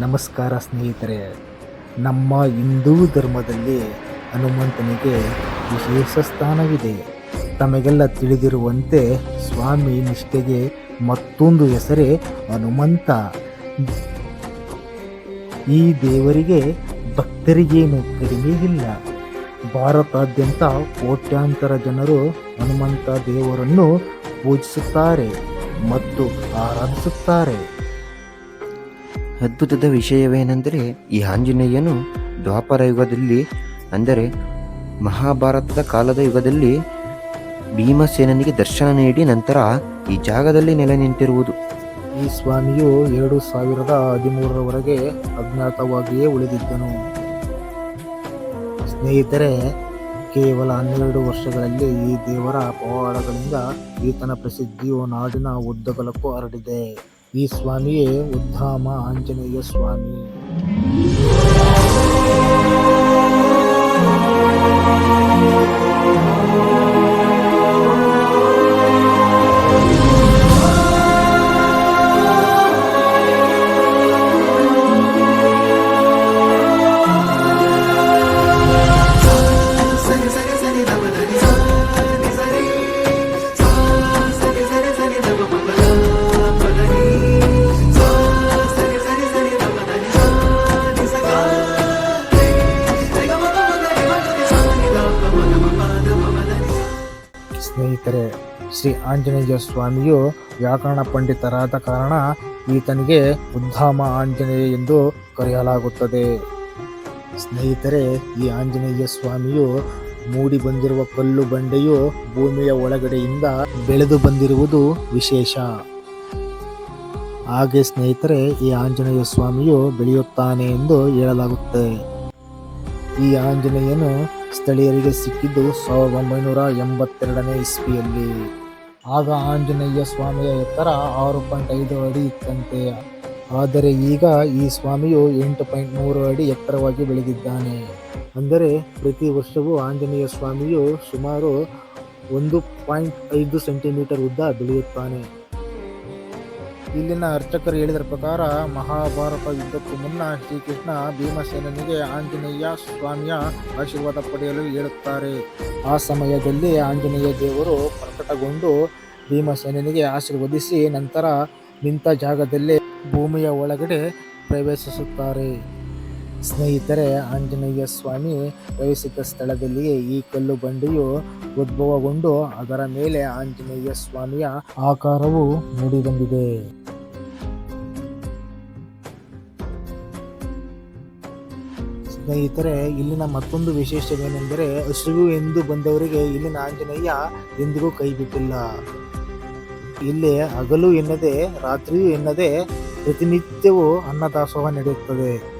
ನಮಸ್ಕಾರ ಸ್ನೇಹಿತರೆ, ನಮ್ಮ ಹಿಂದೂ ಧರ್ಮದಲ್ಲಿ ಹನುಮಂತನಿಗೆ ವಿಶೇಷ ಸ್ಥಾನವಿದೆ. ತಮಗೆಲ್ಲ ತಿಳಿದಿರುವಂತೆ ಸ್ವಾಮಿ ನಿಷ್ಠೆಗೆ ಮತ್ತೊಂದು ಹೆಸರೇ ಹನುಮಂತ. ಈ ದೇವರಿಗೆ ಭಕ್ತರಿಗೇನು ಕಡಿಮೆ ಇಲ್ಲ. ಭಾರತಾದ್ಯಂತ ಕೋಟ್ಯಾಂತರ ಜನರು ಹನುಮಂತ ದೇವರನ್ನು ಪೂಜಿಸುತ್ತಾರೆ ಮತ್ತು ಆರಾಧಿಸುತ್ತಾರೆ. ಅದ್ಭುತದ ವಿಷಯವೇನೆಂದರೆ ಈ ಆಂಜನೇಯನು ದ್ವಾಪರ ಯುಗದಲ್ಲಿ, ಅಂದರೆ ಮಹಾಭಾರತದ ಕಾಲದ ಯುಗದಲ್ಲಿ ಭೀಮಸೇನನಿಗೆ ದರ್ಶನ ನೀಡಿ ನಂತರ ಈ ಜಾಗದಲ್ಲಿ ನೆಲೆ ನಿಂತಿರುವುದು. ಈ ಸ್ವಾಮಿಯು ಎರಡು ಸಾವಿರದ ಹದಿಮೂರರವರೆಗೆ ಅಜ್ಞಾತವಾಗಿಯೇ ಉಳಿದಿದ್ದನು. ಸ್ನೇಹಿತರೆ, ಕೇವಲ ಹನ್ನೆರಡು ವರ್ಷಗಳಲ್ಲಿ ಈ ದೇವರ ಪವಾಡಗಳಿಂದ ಈತನ ಪ್ರಸಿದ್ಧಿಯು ನಾಡಿನ ಉದ್ದಗಲಕ್ಕೂ ಹರಡಿದೆ. ಈ ಸ್ವಾಮಿಯೇ ಉದ್ಧಾಮ ಆಂಜನೇಯ ಸ್ವಾಮಿ ಸ್ನೇಹಿತರೆ ಶ್ರೀ ಆಂಜನೇಯ ಸ್ವಾಮಿಯು ವ್ಯಾಕರಣ ಪಂಡಿತರಾದ ಕಾರಣ ಈತನಿಗೆ ಉದ್ದಾಮ ಆಂಜನೇಯ ಎಂದು ಕರೆಯಲಾಗುತ್ತದೆ. ಸ್ನೇಹಿತರೆ, ಈ ಆಂಜನೇಯ ಸ್ವಾಮಿಯು ಮೂಡಿ ಬಂದಿರುವ ಕಲ್ಲು ಬಂಡೆಯು ಭೂಮಿಯ ಒಳಗಡೆಯಿಂದ ಬೆಳೆದು ಬಂದಿರುವುದು ವಿಶೇಷ. ಹಾಗೆ ಸ್ನೇಹಿತರೆ, ಈ ಆಂಜನೇಯ ಸ್ವಾಮಿಯು ಬೆಳೆಯುತ್ತಾನೆ ಎಂದು ಹೇಳಲಾಗುತ್ತೆ ಈ ಆಂಜನೇಯನು ಸ್ಥಳೀಯರಿಗೆ ಸಿಕ್ಕಿದ್ದು ಸಾವಿರದ ಒಂಬೈನೂರ ಎಂಬತ್ತೆರಡನೇ ಇಸ್ವಿಯಲ್ಲಿ. ಆಗ ಆಂಜನೇಯ ಸ್ವಾಮಿಯ ಎತ್ತರ ಆರು ಪಾಯಿಂಟ್ ಐದು ಅಡಿ ಇತ್ತಂತೆ. ಆದರೆ ಈಗ ಈ ಸ್ವಾಮಿಯು ಎಂಟು ಪಾಯಿಂಟ್ ಮೂರು ಅಡಿ ಎತ್ತರವಾಗಿ ಬೆಳೆದಿದ್ದಾನೆ. ಅಂದರೆ ಪ್ರತಿ ವರ್ಷವೂ ಆಂಜನೇಯ ಸ್ವಾಮಿಯು ಸುಮಾರು ಒಂದು ಪಾಯಿಂಟ್ ಐದು ಸೆಂಟಿಮೀಟರ್ ಉದ್ದ ಬೆಳೆಯುತ್ತಾನೆ. ಇಲ್ಲಿನ ಅರ್ಚಕರು ಹೇಳಿದ ಪ್ರಕಾರ ಮಹಾಭಾರತ ಯುದ್ಧಕ್ಕೂ ಮುನ್ನ ಶ್ರೀಕೃಷ್ಣ ಭೀಮಸೇನನಿಗೆ ಆಂಜನೇಯ ಸ್ವಾಮಿಯ ಆಶೀರ್ವಾದ ಪಡೆಯಲು ಹೇಳುತ್ತಾರೆ. ಆ ಸಮಯದಲ್ಲಿ ಆಂಜನೇಯ ದೇವರು ಪ್ರಕಟಗೊಂಡು ಭೀಮಸೇನನಿಗೆ ಆಶೀರ್ವದಿಸಿ ನಂತರ ನಿಂತ ಜಾಗದಲ್ಲೇ ಭೂಮಿಯ ಒಳಗಡೆ ಪ್ರವೇಶಿಸುತ್ತಾರೆ. ಸ್ನೇಹಿತರೆ, ಆಂಜನೇಯ ಸ್ವಾಮಿ ವಯಸ್ಸಿದ್ದ ಸ್ಥಳದಲ್ಲಿಯೇ ಈ ಕಲ್ಲು ಬಂಡೆಯು ಉದ್ಭವಗೊಂಡು ಅದರ ಮೇಲೆ ಆಂಜನೇಯ ಸ್ವಾಮಿಯ ಆಕಾರವು ಮೂಡಿಬಂದಿದೆ. ಸ್ನೇಹಿತರೆ, ಇಲ್ಲಿನ ಮತ್ತೊಂದು ವಿಶೇಷವೇನೆಂದರೆ ಹಸುವು ಎಂದು ಬಂದವರಿಗೆ ಇಲ್ಲಿನ ಆಂಜನೇಯ ಎಂದಿಗೂ ಕೈ ಬಿಟ್ಟಿಲ್ಲ ಇಲ್ಲಿ ಹಗಲು ಎನ್ನದೆ, ರಾತ್ರಿಯೂ ಎನ್ನದೆ ಪ್ರತಿನಿತ್ಯವೂ ಅನ್ನದಾಸೋಹ ನಡೆಯುತ್ತದೆ.